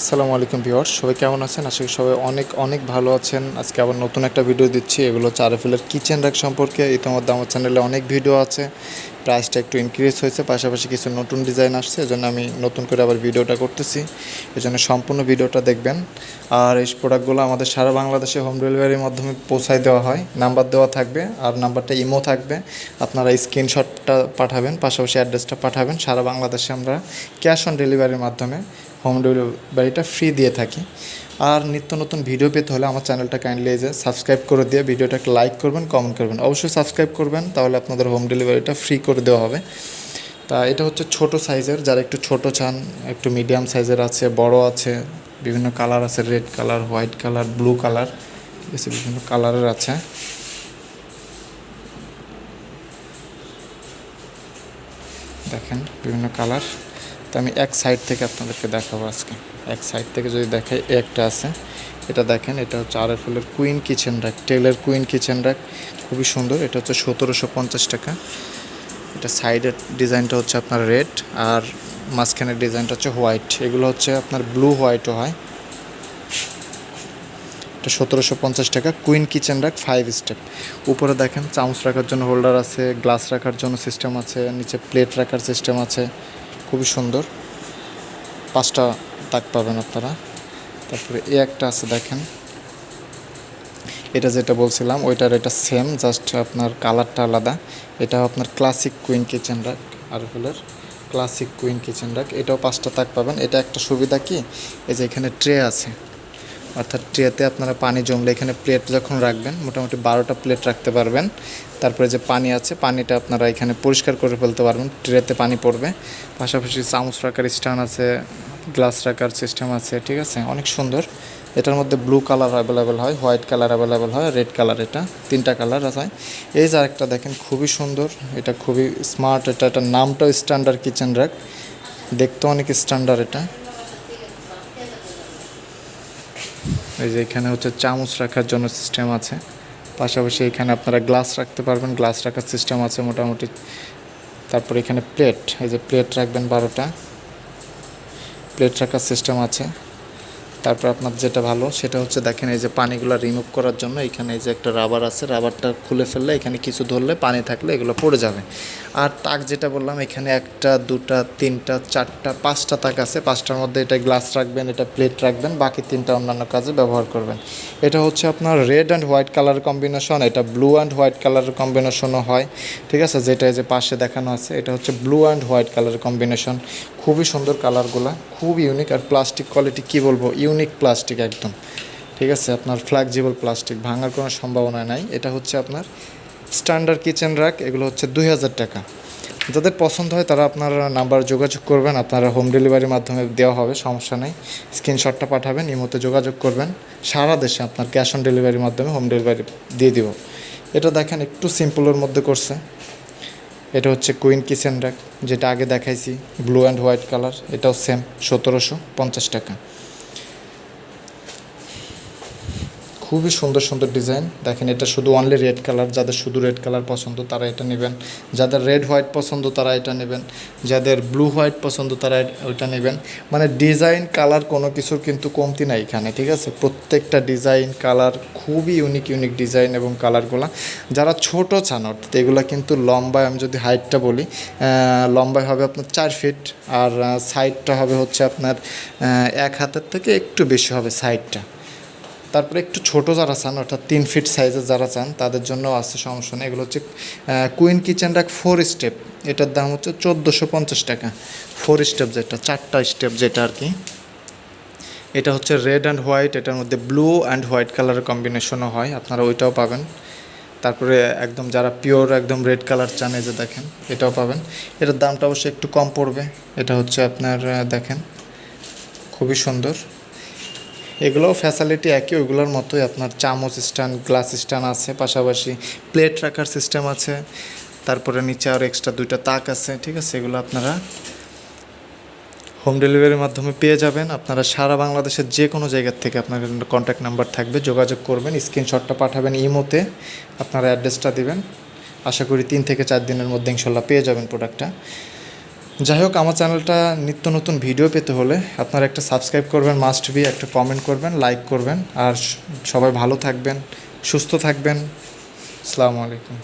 আসসালামু আলাইকুম ভিউয়ার্স, সবাই কেমন আছেন? আশা করি সবাই অনেক অনেক ভালো আছেন। আজকে আবার নতুন একটা ভিডিও দিচ্ছি, এগুলো হচ্ছে আরএফএলের কিচেন র্যাক সম্পর্কে। ইতিমধ্যে আমার চ্যানেলে অনেক ভিডিও আছে। প্রাইসটা একটু ইনক্রিজ হয়েছে, পাশাপাশি কিছু নতুন ডিজাইন আসছে, এজন্য আমি নতুন করে আবার ভিডিওটা করতেছি। এজন্য সম্পূর্ণ ভিডিওটা দেখবেন। আর এই প্রোডাক্টগুলো আমাদের সারা বাংলাদেশে হোম ডেলিভারির মাধ্যমে পৌঁছায় দেওয়া হয়। নাম্বার দেওয়া থাকবে, আর নাম্বারটা ইমো থাকবে। আপনারা স্ক্রিনশটটা পাঠাবেন, পাশাপাশি অ্যাড্রেসটা পাঠাবেন। সারা বাংলাদেশে আমরা ক্যাশ অন ডেলিভারির মাধ্যমে হোম ডেলিভারিটা ফ্রি দিয়ে থাকি। আর নিত্য নতুন ভিডিও পেতে হলে আমার চ্যানেলটা কাইন্ডলি যে সাবস্ক্রাইব করে দিয়ে ভিডিওটাকে লাইক করবেন কমেন্ট করবেন। অবশ্যই সাবস্ক্রাইব করবেন, তাহলে আপনাদের হোম ডেলিভারিটা ফ্রি করে দেওয়া হবে। তা এটা হচ্ছে ছোট সাইজের যারা একটু ছোট চান, একটু মিডিয়াম সাইজের আছে, বড় আছে, বিভিন্ন কালার আছে red colour white colour blue colour ঠিক আছে বিভিন্ন কালারের আছে। দেখেন বিভিন্ন কালার তো আমি এক সাইড থেকে আপনাদেরকে দেখাবো আজকে। এক সাইড থেকে যদি দেখাই একটা আছে। এটা দেখেন, এটা হচ্ছে আর এফেলের কুইন কিচেন র্যাক টেলের কুইন কিচেন র্যাক খুবই সুন্দর, এটা হচ্ছে সতেরোশো পঞ্চাশ টাকা। এটা সাইডের ডিজাইনটা হচ্ছে আপনার রেড আর মাঝখানের ডিজাইনটা হচ্ছে হোয়াইট এগুলো হচ্ছে আপনার ব্লু হোয়াইটও হয়। এটা সতেরোশো পঞ্চাশ টাকা queen kitchen rack five step উপরে দেখেন, চামচ রাখার জন্য হোল্ডার আছে গ্লাস রাখার জন্য সিস্টেম আছে, নিচে প্লেট রাখার সিস্টেম আছে। খুবই সুন্দর। পাঁচটা দাগ পাবেন আপনারা। তারপরে এ একটা আছে দেখেন। এটা যেটা বলছিলাম, ওইটার এটা সেম জাস্ট আপনার কালারটা আলাদা। এটা আপনার ক্লাসিক কুইন কিচেন রাক আরফেলের ক্লাসিক কুইন কিচেন রাক এটাও পাঁচটা তাক পাবেন। এটা একটা সুবিধা কি? এই যে এখানে ট্রে আছে। অর্থাৎ ট্রেতে আপনারা পানি জমলে এখানে প্লেট যখন রাখবেন, মোটামুটি বারোটা প্লেট রাখতে পারবেন। তারপরে যে পানি আছে, পানিটা আপনারা এখানে পরিষ্কার করে ফেলতে পারবেন ট্রেতে পানি পড়বে। পাশাপাশি চামচ রাখার স্ট্যান্ড আছে গ্লাস রাখার সিস্টেম আছে, ঠিক আছে? অনেক সুন্দর। এটার মধ্যে ব্লু কালার অ্যাভেলেবেল হয় হোয়াইট কালার অ্যাভেলেবেল হয় রেড কালার এটা, তিনটা কালার আছে। এই যে আরেকটা দেখেন, খুবই সুন্দর, এটা খুবই স্মার্ট এটা, এটার নামটাও স্ট্যান্ডার্ড কিচেন র্যাক দেখতেও অনেক স্ট্যান্ডার্ড এটা। এই যে এখানে হচ্ছে চামচ রাখার জন্য সিস্টেম আছে। পাশাপাশি এখানে আপনারা গ্লাস রাখতে পারবেন। গ্লাস রাখার সিস্টেম আছে মোটামুটি। তারপর এখানে প্লেট এই যে প্লেট রাখবেন বারোটা। প্লেট রাখার সিস্টেম আছে। তারপর আপনার যেটা ভালো সেটা হচ্ছে দেখেন এই যে পানিগুলো রিমুভ করার জন্য এখানে এই যে একটা রাবার আছে রাবারটা খুলে ফেললে এখানে কিছু ধরলে পানি থাকলে এগুলো পড়ে যাবে। আর তাক যেটা বললাম, এখানে একটা, দুটা, তিনটা, চারটা, পাঁচটা তাক আছে, পাঁচটার মধ্যে এটা গ্লাস রাখবেন, এটা প্লেট রাখবেন, বাকি তিনটা অন্যান্য কাজে ব্যবহার করবেন। এটা হচ্ছে আপনার red and white colour combination এটা ব্লু অ্যান্ড হোয়াইট কালারের কম্বিনেশনও হয়, ঠিক আছে? যেটা এই যে পাশে দেখানো আছে, এটা হচ্ছে ব্লু অ্যান্ড হোয়াইট কালারের কম্বিনেশন খুবই সুন্দর কালারগুলো খুব ইউনিক আর প্লাস্টিক কোয়ালিটি কী বলব? ইউনিক প্লাস্টিক একদম। ঠিক আছে, আপনার ফ্লেক্সিবল প্লাস্টিক ভাঙার কোনো সম্ভাবনা নাই। এটা হচ্ছে আপনার স্ট্যান্ডার্ড কিচেন র্যাক এগুলো হচ্ছে দুই হাজার টাকা। যাদের পছন্দ হয় তারা আপনার নাম্বার যোগাযোগ করবেন, আপনারা হোম ডেলিভারির মাধ্যমে দেওয়া হবে, সমস্যা নেই। স্ক্রিনশটটা পাঠাবেন, ইমোতে যোগাযোগ করবেন। সারা দেশে আপনার ক্যাশ অন ডেলিভারির মাধ্যমে হোম ডেলিভারি দিয়ে দিব। এটা দেখেন একটু সিম্পলের মধ্যে করছে। এটা হচ্ছে কুইন কিচেন র্যাক যেটা আগে দেখাইছি ব্লু অ্যান্ড হোয়াইট কালার এটাও সেম সতেরোশো পঞ্চাশ টাকা। খুবই সুন্দর সুন্দর ডিজাইন দেখেন এটা শুধু অনলি রেড কালার যাদের শুধু রেড কালার পছন্দ তারা এটা নেবেন। যাদের রেড হোয়াইট পছন্দ তারা এটা নেবেন। যাদের ব্লু হোয়াইট পছন্দ তারা ওইটা নেবেন। মানে ডিজাইন কালার কোনো কিছুর কিন্তু কমতি নাই এখানে, ঠিক আছে? প্রত্যেকটা ডিজাইন কালার খুবই ইউনিক ইউনিক ডিজাইন এবং কালারগুলো যারা ছোট চান, অর্থাৎ এগুলো কিন্তু লম্বায়, আমি যদি হাইটটা বলি লম্বায় হবে আপনার চার ফিট আর সাইডটা হবে হচ্ছে আপনার এক হাতের থেকে একটু বেশি হবে সাইডটা তারপরে একটু ছোট যারা চান, অর্থাৎ তিন ফিট সাইজের যারা চান, তাদের জন্য আছে, সমস্যা নেই। এগুলো হচ্ছে queen kitchen rack four step এটার দাম হচ্ছে চোদ্দোশো পঞ্চাশ টাকা। ফোর স্টেপ যেটা, চারটা স্টেপ যেটা আর কি। এটা হচ্ছে রেড অ্যান্ড হোয়াইট এটার মধ্যে ব্লু অ্যান্ড হোয়াইট কালারের কম্বিনেশনও হয়, আপনারা ওইটাও পাবেন। তারপরে একদম যারা পিওর একদম রেড কালার চান, এই যে দেখেন, এটাও পাবেন। এটার দামটা অবশ্যই একটু কম পড়বে। এটা হচ্ছে আপনার দেখেন, খুবই সুন্দর। এগুলোও ফ্যাসিলিটি একই, ওইগুলোর মতোই আপনার চামচ স্ট্যান্ড গ্লাস স্ট্যান্ড আছে, পাশাপাশি প্লেট রাখার সিস্টেম আছে। তারপরে নিচে আর এক্সট্রা দুইটা তাক আছে, ঠিক আছে? এগুলো আপনারা হোম ডেলিভারির মাধ্যমে পেয়ে যাবেন। আপনারা সারা বাংলাদেশের যে কোনো জায়গার থেকে আপনার কন্ট্যাক্ট নাম্বার থাকবে, যোগাযোগ করবেন স্ক্রিনশটটা পাঠাবেন ইমোতে, আপনারা অ্যাড্রেসটা দিবেন। আশা করি তিন থেকে চার দিনের মধ্যে ইনশাল্লাহ পেয়ে যাবেন প্রোডাক্টটা যাই হোক, আমার চ্যানেলটা নিত্য নতুন ভিডিও পেতে হলে আপনারা একটা সাবস্ক্রাইব করবেন মাস্ট বি একটা কমেন্ট করবেন লাইক করবেন, আর সবাই ভালো থাকবেন, সুস্থ থাকবেন। আসসালামু আলাইকুম।